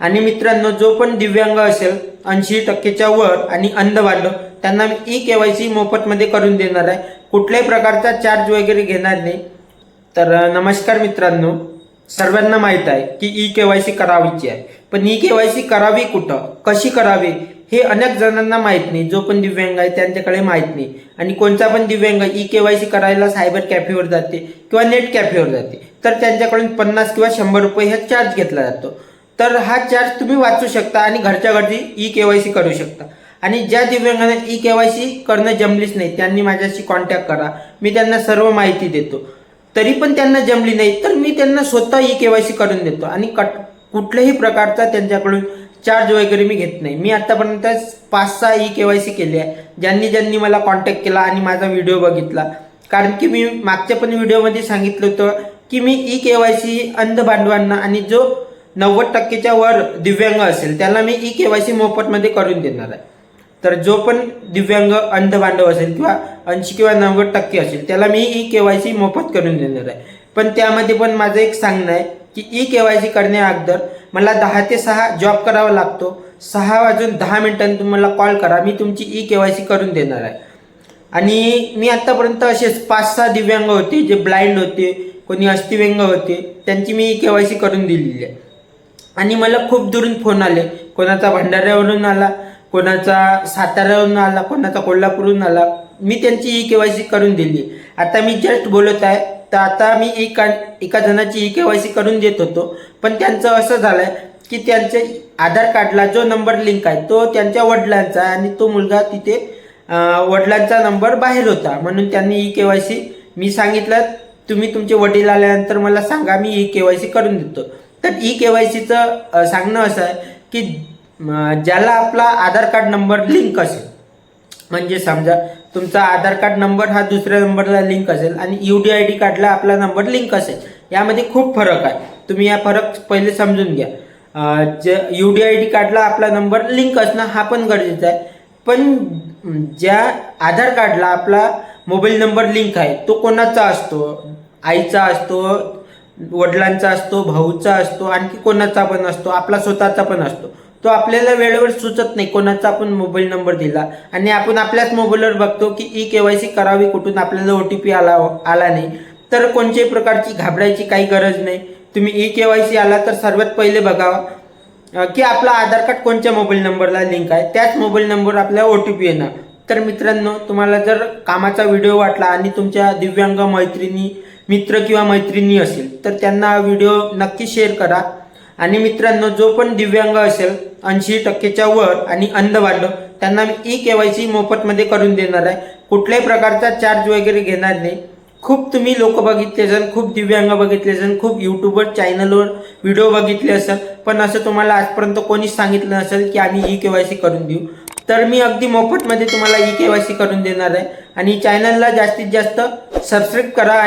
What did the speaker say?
आणि मित्रांनो जो पण दिव्यांग असेल ऐंशी टक्केच्या वर आणि अंध बांधव त्यांना मी ई के वाय सी मोफतमध्ये करून देणार आहे. कुठल्याही प्रकारचा चार्ज वगैरे घेणार नाही. तर नमस्कार मित्रांनो. सर्वांना माहीत आहे की ई के वाय सी करावीची आहे. पण ई के वाय सी करावी कुठं? कशी करावी? हे अनेक जणांना माहीत नाही. जो पण दिव्यांग आहे त्यांच्याकडे माहीत नाही. आणि कोणता पण दिव्यांग ई के वाय सी करायला सायबर कॅफेवर जाते किंवा नेट कॅफेवर जाते तर त्यांच्याकडून पन्नास किंवा शंभर रुपये हा चार्ज घेतला जातो. तर हा चार्ज तुम्ही वाचू शकता आणि घरच्या घरची ई के वाय सी करू शकता. आणि ज्या दिव्यांगांना ई के वाय सी करणं जमलीच नाही त्यांनी माझ्याशी कॉन्टॅक्ट करा. मी त्यांना सर्व माहिती देतो. तरी पण त्यांना जमली नाही तर मी त्यांना स्वतः ई के वाय सी करून देतो. आणि कट कुठल्याही प्रकारचा त्यांच्याकडून चार्ज वगैरे मी घेत नाही. मी आतापर्यंत पाच सहा ई के वाय सी केली आहे. ज्यांनी ज्यांनी मला कॉन्टॅक्ट केला आणि माझा व्हिडिओ बघितला. कारण की मी मागच्या पण व्हिडिओमध्ये सांगितलं होतं की मी ई के वाय सी अंध बांधवांना आणि जो नव्वद टक्केच्या वर दिव्यांग असेल त्याला मी ई के वाय सी मोफतमध्ये करून देणार आहे. तर जो पण दिव्यांग अंधबांधव असेल किंवा ऐंशी किंवा नव्वद टक्के असेल त्याला मी ई के वाय सी मोफत करून देणार आहे. पण त्यामध्ये पण माझं एक सांगणं आहे की ई के वाय सी करण्या अगोदर मला दहा ते सहा जॉब करावा लागतो. सहा वाजून दहा मिनिटांनी तुम्ही मला कॉल करा मी तुमची ई के वाय सी करून देणार आहे. आणि मी आत्तापर्यंत असेच पाच सहा दिव्यांग होते जे ब्लाइंड होते कोणी अस्थिव्यंग होते त्यांची मी ई के वाय सी करून दिलेली आहे. आणि मला खूप दुरून फोन आले. कोणाचा भंडाऱ्यावरून आला कोणाचा साताऱ्यावरून आला कोणाचा कोल्हापूरहून आला. मी त्यांची ई के वाय सी करून दिली. आता मी जस्ट बोलत आहे तर आता मी एका एका जणाची ई के वाय सी करून देत होतो. पण त्यांचं असं झालंय की त्यांचे आधार कार्डला जो नंबर लिंक आहे तो त्यांच्या वडिलांचा आहे आणि तो मुलगा तिथे वडिलांचा नंबर बाहेर होता. म्हणून त्यांनी ई के वाय सी मी सांगितलं तुम्ही तुमचे वडील आल्यानंतर मला सांगा मी ई के वाय सी करून देतो. तर ई के वाय सीचं सांगणं असं आहे की ज्याला आपला आधार कार्ड नंबर लिंक असेल म्हणजे समजा तुमचा आधार कार्ड नंबर हा दुसऱ्या नंबरला लिंक असेल आणि यू डी आय डी कार्डला आपला नंबर लिंक असेल यामध्ये खूप फरक आहे. तुम्ही या फरक पहिले समजून घ्या. अं, जे यू डी आय डी कार्डला आपला नंबर लिंक असणं हा पण गरजेचा आहे. पण ज्या आधार कार्डला आपला मोबाईल नंबर लिंक आहे तो कोणाचा असतो? आईचा असतो? वडिलांचा असतो भाऊचा असतो आणखी कोणाचा पण असतो आपला स्वतःचा पण असतो. तो आपल्याला वेळेवर सुचत नाही कोणाचा आपण मोबाईल नंबर दिला. आणि आपण आपल्याच मोबाईलवर बघतो की ई के वाय सी करावी कुठून आपल्याला ओ टी पी आला आला नाही. तर कोणत्याही प्रकारची घाबरायची काही गरज नाही. तुम्ही ई के वाय सी आला तर सर्वात पहिले बघावा की आपला आधार कार्ड कोणत्या मोबाईल नंबरला लिंक आहे. त्याच मोबाईल नंबरवर आपल्याला ओ टी पी येणार. तर मित्रांनो तुम्हाला जर कामाचा व्हिडिओ वाटला आणि तुमच्या दिव्यांग मैत्रिणी मित्र किंवा मैत्रिणी असेल तर त्यांना हा व्हिडिओ नक्की शेअर करा. आणि मित्रांनो जो पण दिव्यांग असेल ऐंशी टक्केच्या वर आणि अंध वाढलं त्यांना मी ई के वाय सी मोफतमध्ये करून देणार आहे. कुठल्याही प्रकारचा चार्ज वगैरे घेणार नाही. खूप तुम्ही लोक बघितले असेल खूप दिव्यांग बघितले असेल खूप यूट्यूबवर चॅनलवर व्हिडिओ बघितले असेल पण असं तुम्हाला आजपर्यंत कोणीच सांगितलं नसेल की आम्ही ई के वाय सी करून देऊ. तर मी अगदी मोफतमध्ये तुम्हाला ई के वाय सी करून देणार आहे. आणि चॅनलला जास्तीत जास्त सबस्क्राईब करा आणि